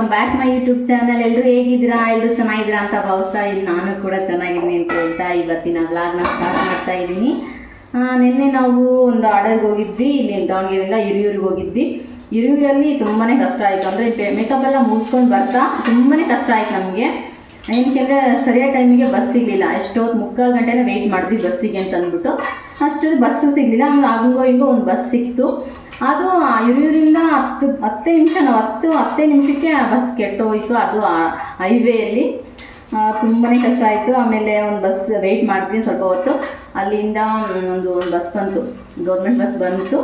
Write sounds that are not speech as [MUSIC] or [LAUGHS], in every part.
Welcome back my YouTube channel ಎಲ್ಲರೂ ಹೇಗಿದ್ದೀರಾ? ಎಲ್ಲರೂ ಚೆನ್ನಾಗಿದ್ದೀರಾ ಅಂತ ಭಾವಿಸ್ತಾ ಇದ್ದೀನಿ. ನಾನು ಕೂಡ ಚೆನ್ನಾಗಿದ್ದೀನಿ ಅಂತ ಹೇಳ್ತಾ ಇವತ್ತಿನ ವ್ಲಾಗ್ನ ಸ್ಟಾರ್ಟ್ ಮಾಡ್ತಾ ಇದ್ದೀನಿ. ನಿನ್ನೆ ನಾವು ಒಂದು ಆರ್ಡರ್ಗೆ ಹೋಗಿದ್ವಿ. ಇಲ್ಲಿ ದಾವಣಗೆರೆಯಿಂದ ಹಿರಿಯೂರಿಗೆ ಹೋಗಿದ್ವಿ. ಹಿರಿಯೂರಲ್ಲಿ ತುಂಬಾ ಕಷ್ಟ ಆಯಿತು. ಅಂದರೆ ಮೇಕಪ್ ಎಲ್ಲ ಮುಗಿಸ್ಕೊಂಡು ಬರ್ತಾ ತುಂಬಾ ಕಷ್ಟ ಆಯಿತು ನಮಗೆ. ಏನಕ್ಕೆ ಸರಿಯಾದ ಟೈಮಿಗೆ ಬಸ್ ಸಿಗಲಿಲ್ಲ. ಎಷ್ಟೊತ್ತು ಮುಕ್ಕಾಲು ಗಂಟೆನೇ ವೆಯ್ಟ್ ಮಾಡಿದ್ವಿ ಬಸ್ಸಿಗೆ ಅಂತ ಅಂದ್ಬಿಟ್ಟು ಅಷ್ಟು ಬಸ್ಸು ಸಿಗಲಿಲ್ಲ. ಆಮೇಲೆ ಹಂಗೋ ಹಿಂಗೋ ಒಂದು ಬಸ್ ಸಿಕ್ತು. ಅದು ಹಿರಿಯೂರಿಂದ ಹತ್ತು, ಹತ್ತೇ ನಿಮಿಷ ನಾವು ಹತ್ತು, ಹತ್ತೇ ನಿಮಿಷಕ್ಕೆ ಬಸ್ ಕೆಟ್ಟೋಯಿತು ಅದು ಹೈವೇಯಲ್ಲಿ. ತುಂಬಾ ಕಷ್ಟ ಆಯಿತು. ಆಮೇಲೆ ಒಂದು ಬಸ್ ವೆಯ್ಟ್ ಮಾಡ್ತೀವಿ ಸ್ವಲ್ಪ ಹೊತ್ತು. ಅಲ್ಲಿಂದ ಒಂದು ಒಂದು ಬಸ್ ಬಂತು. ಗೌರ್ಮೆಂಟ್ ಬಸ್ ಬಂತು.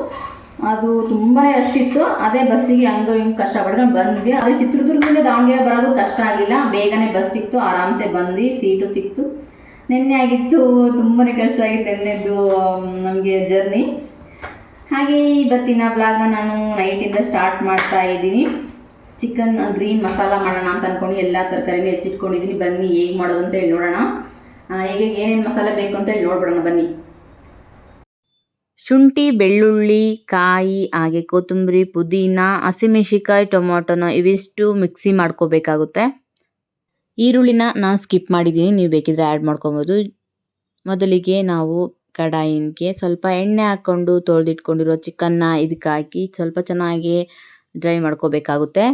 ಅದು ತುಂಬಾ ರಶ್ ಇತ್ತು. ಅದೇ ಬಸ್ಸಿಗೆ ಹಂಗೋ ಹಿಂಗೆ ಕಷ್ಟಪಡ್ಕೊಂಡು ಬಂದ್ವಿ. ಆದರೆ ಚಿತ್ರದುರ್ಗದಿಂದ ದಾವಣಗೆರೆ ಬರೋದು ಕಷ್ಟ ಆಗಿಲ್ಲ. ಬೇಗನೆ ಬಸ್ ಸಿಕ್ತು. ಆರಾಮ್ಸೆ ಬಂದು ಸೀಟು ಸಿಕ್ತು. ನಿನ್ನೆ ಆಗಿತ್ತು. ತುಂಬಾ ಕಷ್ಟ ಆಗಿತ್ತು. ನಿನ್ನೆದ್ದು ನಮಗೆ ಜರ್ನಿ ಹಾಗೆ ಇವತ್ತಿನ ಬ್ಲಾಗ್ನ ನಾನು ನೈಟಿಂದ ಸ್ಟಾರ್ಟ್ ಮಾಡ್ತಾ ಇದ್ದೀನಿ. ಚಿಕನ್ ಗ್ರೀನ್ ಮಸಾಲ ಮಾಡೋಣ ಅಂತ ಅಂದ್ಕೊಂಡು ಎಲ್ಲ ತರಕಾರಿನೂ ಹೆಚ್ಚಿಟ್ಕೊಂಡಿದ್ದೀನಿ. ಬನ್ನಿ ಹೇಗೆ ಮಾಡೋದು ಅಂತ ಹೇಳಿ ನೋಡೋಣ. ಹೇಗೆ ಏನೇನು ಮಸಾಲೆ ಬೇಕು ಅಂತ ಹೇಳಿ ನೋಡ್ಬಿಡೋಣ, ಬನ್ನಿ. ಶುಂಠಿ, ಬೆಳ್ಳುಳ್ಳಿ, ಕಾಯಿ, ಹಾಗೆ ಕೊತ್ತಂಬರಿ, ಪುದೀನ ಹಸಿಮೆಣಸಿಕಾಯಿ ಟೊಮೊಟೊನ ಇವಿಷ್ಟು ಮಿಕ್ಸಿ ಮಾಡ್ಕೋಬೇಕಾಗುತ್ತೆ. ಈರುಳ್ಳಿನ ನಾನು ಸ್ಕಿಪ್ ಮಾಡಿದ್ದೀನಿ. ನೀವು ಬೇಕಿದ್ರೆ ಆ್ಯಡ್ ಮಾಡ್ಕೊಬೋದು. ಮೊದಲಿಗೆ ನಾವು ಕಡಾಯಿಗೆ ಸ್ವಲ್ಪ ಎಣ್ಣೆ ಹಾಕ್ಕೊಂಡು ತೊಳೆದಿಟ್ಕೊಂಡಿರೋ ಚಿಕನ್ನ ಇದಕ್ಕೆ ಹಾಕಿ ಸ್ವಲ್ಪ ಚೆನ್ನಾಗಿ ಡ್ರೈ ಮಾಡ್ಕೋಬೇಕಾಗುತ್ತೆ.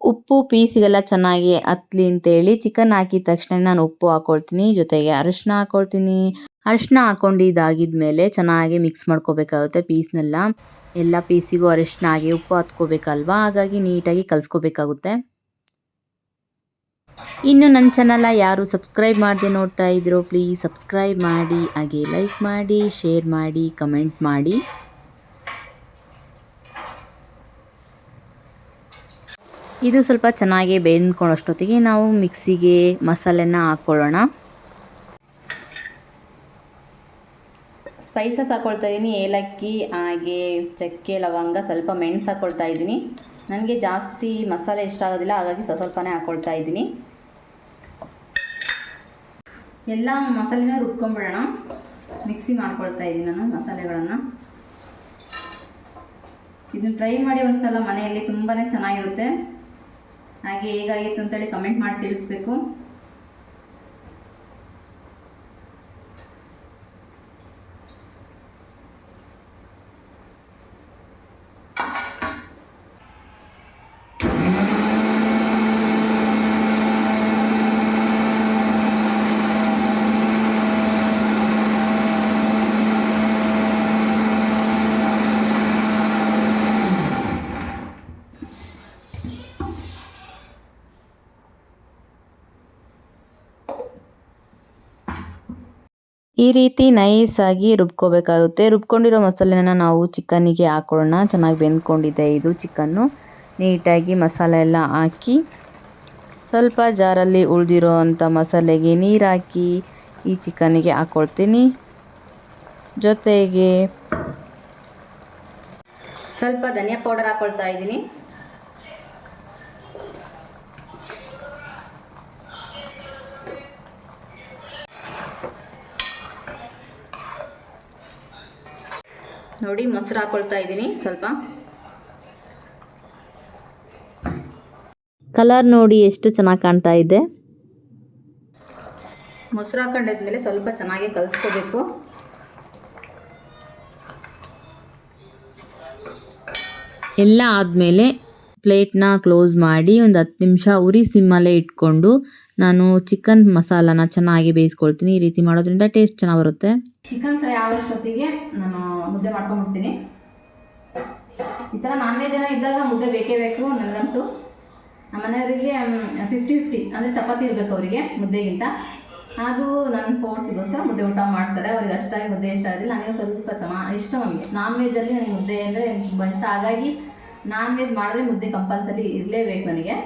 ಉಪ್ಪು ಪೀಸಿಗೆಲ್ಲ ಚೆನ್ನಾಗಿ ಹತ್ಲಿ ಅಂತೇಳಿ ಚಿಕನ್ ಹಾಕಿದ ತಕ್ಷಣ ನಾನು ಉಪ್ಪು ಹಾಕ್ಕೊಳ್ತೀನಿ ಜೊತೆಗೆ ಅರಿಶಿನ ಹಾಕೊಳ್ತೀನಿ. ಅರಿಶಿನ ಇದಾಗಿದ್ಮೇಲೆ ಚೆನ್ನಾಗಿ ಮಿಕ್ಸ್ ಮಾಡ್ಕೋಬೇಕಾಗುತ್ತೆ ಪೀಸ್ನೆಲ್ಲ. ಎಲ್ಲ ಪೀಸಿಗೂ ಅರಿಶಿನ ಆಗಿ ಉಪ್ಪು ಹತ್ಕೋಬೇಕಲ್ವಾ? ಹಾಗಾಗಿ ನೀಟಾಗಿ ಕಲಿಸ್ಕೋಬೇಕಾಗುತ್ತೆ. ಇನ್ನು ನನ್ನ ಚಾನಲ ಯಾರು ಸಬ್ಸ್ಕ್ರೈಬ್ ಮಾಡದೆ ನೋಡ್ತಾ ಇದ್ರು ಪ್ಲೀಸ್ ಸಬ್ಸ್ಕ್ರೈಬ್ ಮಾಡಿ, ಹಾಗೆ ಲೈಕ್ ಮಾಡಿ ಶೇರ್ ಮಾಡಿ ಕಮೆಂಟ್ ಮಾಡಿ. ಇದು ಸ್ವಲ್ಪ ಚೆನ್ನಾಗಿ ಬೇಯ್ಕೊಳ್ಳೋಷ್ಟೊತ್ತಿಗೆ ನಾವು ಮಿಕ್ಸಿಗೆ ಮಸಾಲೆನ ಹಾಕ್ಕೊಳ್ಳೋಣ. ಸ್ಪೈಸಸ್ ಹಾಕೊಳ್ತಾ ಇದ್ದೀನಿ ಏಲಕ್ಕಿ, ಹಾಗೆ ಚಕ್ಕೆ, ಲವಂಗ ಸ್ವಲ್ಪ ಮೆಣಸು ಹಾಕ್ಕೊಳ್ತಾ ಇದ್ದೀನಿ ನನಗೆ ಜಾಸ್ತಿ ಮಸಾಲೆ ಇಷ್ಟ ಆಗೋದಿಲ್ಲ. ಹಾಗಾಗಿ ಸ್ವಲ್ಪ ಸ್ವಲ್ಪನೇ ಹಾಕ್ಕೊಳ್ತಾ ಇದ್ದೀನಿ ಎಲ್ಲ ಮಸಾಲೆನ ರುಬ್ಕೊಂಬಿಡೋಣ. ಮಿಕ್ಸಿ ಮಾಡ್ಕೊಳ್ತಾ ಇದ್ದೀನಿ ನಾನು ಮಸಾಲೆಗಳನ್ನು. ಇದನ್ನು ಟ್ರೈ ಮಾಡಿ ಒಂದ್ಸಲ ಮನೆಯಲ್ಲಿ ತುಂಬಾ ಚೆನ್ನಾಗಿರುತ್ತೆ. ಹಾಗೆ ಹೇಗಾಗಿತ್ತು ಅಂತೇಳಿ ಕಮೆಂಟ್ ಮಾಡಿ ತಿಳಿಸ್ಬೇಕು ಈ ರೀತಿ ನೈಸಾಗಿ ರುಬ್ಕೋಬೇಕಾಗುತ್ತೆ. ರುಬ್ಕೊಂಡಿರೋ ಮಸಾಲೆನ ನಾವು ಚಿಕನ್ನಿಗೆ ಹಾಕೊಳ್ಳೋಣ. ಚೆನ್ನಾಗಿ ಬೆಂದ್ಕೊಂಡಿದೆ ಇದು ಚಿಕನ್ನು. ನೀಟಾಗಿ ಮಸಾಲೆ ಎಲ್ಲ ಹಾಕಿ ಸ್ವಲ್ಪ ಜಾರಲ್ಲಿ ಉಳಿದಿರೋ ಅಂಥ ಮಸಾಲೆಗೆ ನೀರು ಹಾಕಿ ಈ ಚಿಕನ್ನಿಗೆ ಹಾಕ್ಕೊಳ್ತೀನಿ ಜೊತೆಗೆ ಸ್ವಲ್ಪ ಧನಿಯಾ ಪೌಡರ್ ಹಾಕ್ಕೊಳ್ತಾ ಇದ್ದೀನಿ. ನೋಡಿ ಮೊಸರು ಹಾಕೊಳ್ತಾ ಇದ್ದೀನಿ ಸ್ವಲ್ಪ. ಕಲರ್ ನೋಡಿ ಎಷ್ಟು ಚೆನ್ನಾಗಿ ಕಾಣ್ತಾ ಇದೆ. ಮೊಸರು ಹಾಕೊಂಡಿದ್ಮೇಲೆ ಸ್ವಲ್ಪ ಚೆನ್ನಾಗಿ ಕಲಿಸ್ಕೋಬೇಕು. ಎಲ್ಲ ಆದಮೇಲೆ ಪ್ಲೇಟ್ನ ಕ್ಲೋಸ್ ಮಾಡಿ ಒಂದು ಹತ್ತು ನಿಮಿಷ ಉರಿ ಸಿಮ್ಮಲ್ಲೇ ಇಟ್ಕೊಂಡು ನಾನು ಚಿಕನ್ ಮಸಾಲಾನ ಚೆನ್ನಾಗಿ ಬೇಯಿಸ್ಕೊಳ್ತೀನಿ. ಈ ರೀತಿ ಮಾಡೋದ್ರಿಂದ ಟೇಸ್ಟ್ ಚೆನ್ನಾಗಿ ಬರುತ್ತೆ. ಚಿಕನ್ ಫ್ರೈ ಆಗೋಷ್ಟೊತ್ತಿಗೆ ನಾನು ಮುದ್ದೆ ಮಾಡ್ಕೊಂಡ್ಬಿಡ್ತೀನಿ ಈ ಥರ ನಾನ್ ವೆಜ್ ಜನ ಇದ್ದಾಗ ಮುದ್ದೆ ಬೇಕೇ ಬೇಕು ನನಗಂತೂ. ನಮ್ಮ ಮನೆಯವರಿಗೆ ಫಿಫ್ಟಿ ಫಿಫ್ಟಿ ಅಂದರೆ ಚಪಾತಿ ಇರಬೇಕು ಅವರಿಗೆ ಮುದ್ದೆಗಿಂತ. ಆದರೂ ನನ್ನ ಫೋರ್ಸಿಗೋಸ್ಕರ ಮುದ್ದೆ ಊಟ ಮಾಡ್ತಾರೆ. ಅವ್ರಿಗೆ ಅಷ್ಟಾಗಿ ಮುದ್ದೆ ಇಷ್ಟ ಆಗಿಲ್ಲ ನನಗೆ ಸ್ವಲ್ಪ ಚಮ, ಇಷ್ಟ ನಮಗೆ. ನಾನ್ ವೆಜ್ಜಲ್ಲಿ ನನಗೆ ಮುದ್ದೆ ಅಂದರೆ ತುಂಬ ಇಷ್ಟ. ಹಾಗಾಗಿ ನಾನ್ ವೆಜ್ ಮಾಡಿದ್ರೆ ಮುದ್ದೆ ಕಂಪಲ್ಸರಿ ಇರಲೇಬೇಕು ನನಗೆ.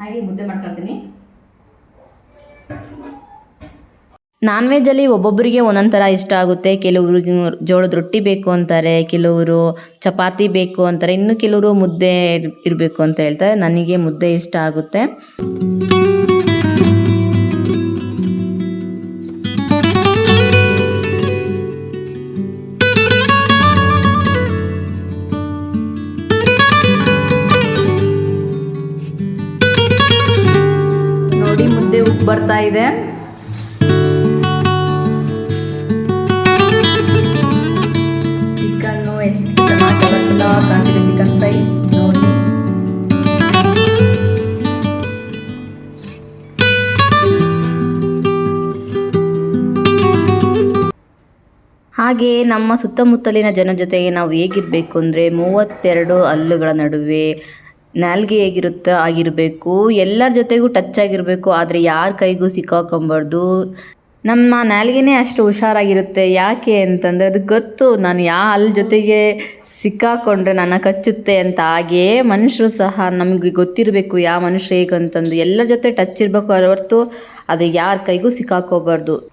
ಹಾಗೆ ಮುದ್ದೆ ಮಾಡ್ಕೊಳ್ತೀನಿ. ನಾನ್ ವೆಜ್ಜಲ್ಲಿ ಒಬ್ಬೊಬ್ಬರಿಗೆ ಒಂದೊಂದು ಥರ ಇಷ್ಟ ಆಗುತ್ತೆ. ಕೆಲವ್ರಿಗೆ ಜೋಳದ ರೊಟ್ಟಿ ಬೇಕು ಅಂತಾರೆ, ಕೆಲವರು ಚಪಾತಿ ಬೇಕು ಅಂತಾರೆ, ಇನ್ನು ಕೆಲವರು ಮುದ್ದೆ ಇರಬೇಕು ಅಂತ ಹೇಳ್ತಾರೆ. ನನಗೆ ಮುದ್ದೆ ಇಷ್ಟ ಆಗುತ್ತೆ. ನೋಡಿ, ಮುದ್ದೆ ಬರ್ತಾ ಇದೆ. ಕಲರ್ಫುಲ್ ಕಾಣ್ತಿದೆ ಚಿಕನ್ ಫ್ರೈ ನೋಡಿ ಹಾಗೆ ನಮ್ಮ ಸುತ್ತಮುತ್ತಲಿನ ಜನ ಜೊತೆಗೆ ನಾವು ಹೇಗಿರಬೇಕು ಅಂದರೆ ಮೂವತ್ತೆರಡು ಹಲ್ಲುಗಳ ನಡುವೆ ನಾಲ್ಗೆ ಹೇಗಿರುತ್ತೋ ಆಗಿರಬೇಕು, ಎಲ್ಲರ ಜೊತೆಗೂ ಟಚ್ ಆಗಿರಬೇಕು, ಆದರೆ ಯಾರ ಕೈಗೂ ಸಿಕ್ಕಾಕೊಂಬಾರ್ದು. ನಮ್ಮ ನಾಲ್ಗೆನೇ ಅಷ್ಟು ಹುಷಾರಾಗಿರುತ್ತೆ. ಯಾಕೆ ಅಂತಂದರೆ ಅದು ಗೊತ್ತು. ನಾನು ಯಾ ಹಲ್ಲು ಜೊತೆಗೆ ಸಿಕ್ಕಾಕೊಂಡ್ರೆ ನನ್ನ ಕಚ್ಚುತ್ತೆ ಅಂತ ಹಾಗೆಯೇ ಮನುಷ್ಯರು ಸಹ ನಮಗೆ ಗೊತ್ತಿರಬೇಕು ಯಾವ ಮನುಷ್ಯ ಹೇಗಂತಂದು. ಎಲ್ಲರ ಜೊತೆ ಟಚ್ ಇರಬೇಕು ಹೊರತು ಅದು ಯಾರ ಕೈಗೂ ಸಿಕ್ಕಾಕೋಬಾರ್ದು.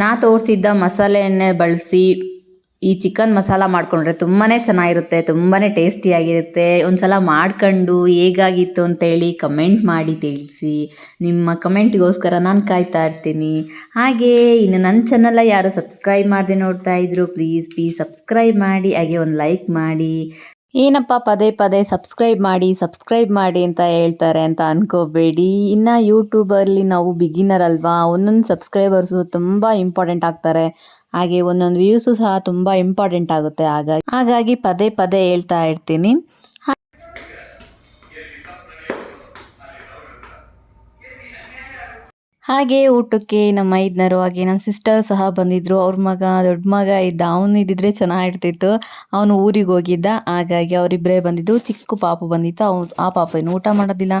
ನಾ ತೋರಿಸಿದ್ದ ಮಸಾಲೆಯನ್ನೇ ಬಳಸಿ ಈ ಚಿಕನ್ ಮಸಾಲ ಮಾಡಿಕೊಂಡ್ರೆ ತುಂಬಾ ಚೆನ್ನಾಗಿರುತ್ತೆ ತುಂಬಾ ಟೇಸ್ಟಿಯಾಗಿರುತ್ತೆ. ಒಂದು ಸಲ ಮಾಡ್ಕೊಂಡು ಹೇಗಾಗಿತ್ತು ಅಂತೇಳಿ ಕಮೆಂಟ್ ಮಾಡಿ ತಿಳಿಸಿ. ನಿಮ್ಮ ಕಮೆಂಟ್ಗೋಸ್ಕರ ನಾನು ಕಾಯ್ತಾ ಇರ್ತೀನಿ. ಹಾಗೆ ಇನ್ನು ನನ್ನ ಚಾನಲ್ಲ ಯಾರು ಸಬ್ಸ್ಕ್ರೈಬ್ ಮಾಡಿದೆ ನೋಡ್ತಾ ಇದ್ರು ಪ್ಲೀಸ್ ಪ್ಲೀಸ್ ಸಬ್ಸ್ಕ್ರೈಬ್ ಮಾಡಿ, ಹಾಗೆ ಒಂದು ಲೈಕ್ ಮಾಡಿ. ಏನಪ್ಪ ಪದೇ ಪದೇ ಸಬ್ಸ್ಕ್ರೈಬ್ ಮಾಡಿ ಸಬ್ಸ್ಕ್ರೈಬ್ ಮಾಡಿ ಅಂತ ಹೇಳ್ತಾರೆ ಅಂತ ಅನ್ಕೋಬೇಡಿ. ಇನ್ನು ಯೂಟ್ಯೂಬಲ್ಲಿ ನಾವು ಬಿಗಿನರ್ ಅಲ್ವಾ, ಒಂದೊಂದು ಸಬ್ಸ್ಕ್ರೈಬರ್ಸು ತುಂಬ ಇಂಪಾರ್ಟೆಂಟ್ ಆಗ್ತಾರೆ. ಹಾಗೆ ಒಂದೊಂದು ವ್ಯೂಸು ಸಹ ತುಂಬ ಇಂಪಾರ್ಟೆಂಟ್ ಆಗುತ್ತೆ. ಹಾಗಾಗಿ ಹಾಗಾಗಿ ಪದೇ ಪದೇ ಹೇಳ್ತಾ ಇರ್ತೀನಿ. ಹಾಗೆ ಊಟಕ್ಕೆ ನಮ್ಮ ಮೈದ್ನರು ಹಾಗೆ ನನ್ನ ಸಿಸ್ಟರ್ ಸಹ ಬಂದಿದ್ರು. ಅವ್ರ ಮಗ ದೊಡ್ಡ ಮಗ ಇದ್ದ. ಅವನು ಇದ್ದಿದ್ರೆ ಚೆನ್ನಾಗಿರ್ತಿತ್ತು. ಅವನು ಊರಿಗೆ ಹೋಗಿದ್ದ. ಹಾಗಾಗಿ ಅವರಿಬ್ಬರೇ ಬಂದಿದ್ದು ಚಿಕ್ಕ ಪಾಪು ಬಂದಿತ್ತು. ಅವ್ನು ಆ ಪಾಪ ಏನು ಊಟ ಮಾಡೋದಿಲ್ಲ.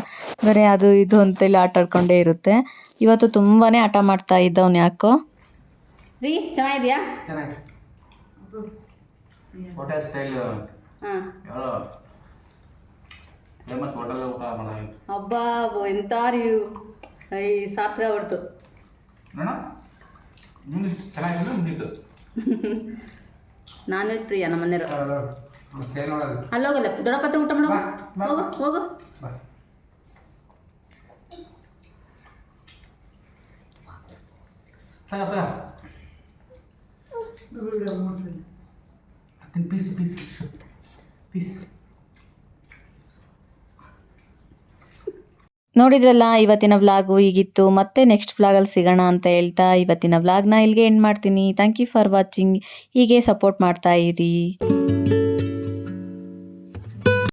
ಬರೀ ಅದು ಇದು ಅಂತೇಳಿ ಆಟ ಆಡ್ಕೊಂಡೇ ಇರುತ್ತೆ. ಇವತ್ತು ತುಂಬಾ ಆಟ ಮಾಡ್ತಾ ಇದ್ದ ಅವ್ನು ಯಾಕೋ. ರೀ ಚೆನ್ನಾಗಿದೆಯಾ? ಎಂತ ಹೋಟೆಲ್ ಈ ಸಾರ್ಥಕ ಆಗ್ಬಿಡ್ತು [LAUGHS] ನಾನ್ ವೆಜ್ ಪ್ರಿಯ ನಮ್ಮ ಮನೆಯವರು. ಅಲ್ಲೋಗಲ್ಲ ದೊಡ್ಡಪ್ಪ ಊಟ ಮಾಡು. ಹೋಗು ಹೋಗು. Piece piece piece. ನೋಡಿದ್ರಲ್ಲ, ಇವತ್ತಿನ ವ್ಲಾಗು ಹೀಗಿತ್ತು, ಮತ್ತೆ ನೆಕ್ಸ್ಟ್ ವ್ಲಾಗಲ್ಲಿ ಸಿಗೋಣ ಅಂತ ಹೇಳ್ತಾ ಇವತ್ತಿನ ವ್ಲಾಗ್ನ ಇಲ್ಲಿಗೆ ಎಂಡ್ ಮಾಡ್ತೀನಿ. ಥ್ಯಾಂಕ್ ಯು ಫಾರ್ ವಾಚಿಂಗ್ ಹೀಗೆ ಸಪೋರ್ಟ್ ಮಾಡ್ತಾ ಇರಿ.